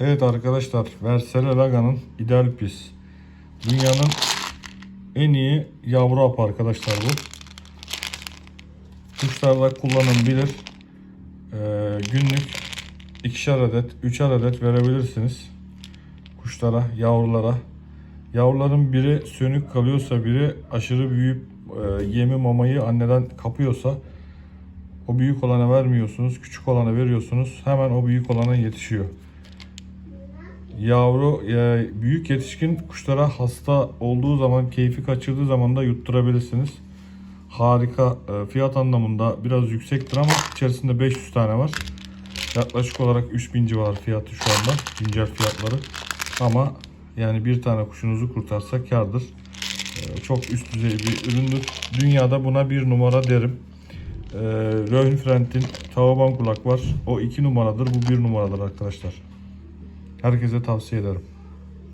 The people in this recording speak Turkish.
Evet arkadaşlar, Versele Laga'nın ideal pis. Dünyanın en iyi yavru apı arkadaşlar bu. Kuşlarda kullanılabilir. Ee, günlük ikişer adet, üçer adet verebilirsiniz. Kuşlara, yavrulara. Yavruların biri sönük kalıyorsa, biri aşırı büyük e, yemi mamayı anneden kapıyorsa o büyük olana vermiyorsunuz, küçük olana veriyorsunuz. Hemen o büyük olana yetişiyor. Yavru e, büyük yetişkin kuşlara hasta olduğu zaman, keyfi kaçırdığı zaman da yutturabilirsiniz. Harika. E, Fiyat anlamında biraz yüksektir ama içerisinde 500 tane var. Yaklaşık olarak 3000 civarı fiyatı şu anda. Güncel fiyatları. Ama yani bir tane kuşunuzu kurtarsa kardır. E, Çok üst düzey bir üründür. Dünyada buna bir numara derim. E, Röhnfrent'in Tauban kulak var. O iki numaradır. Bu bir numaradır arkadaşlar. Herkese tavsiye ederim.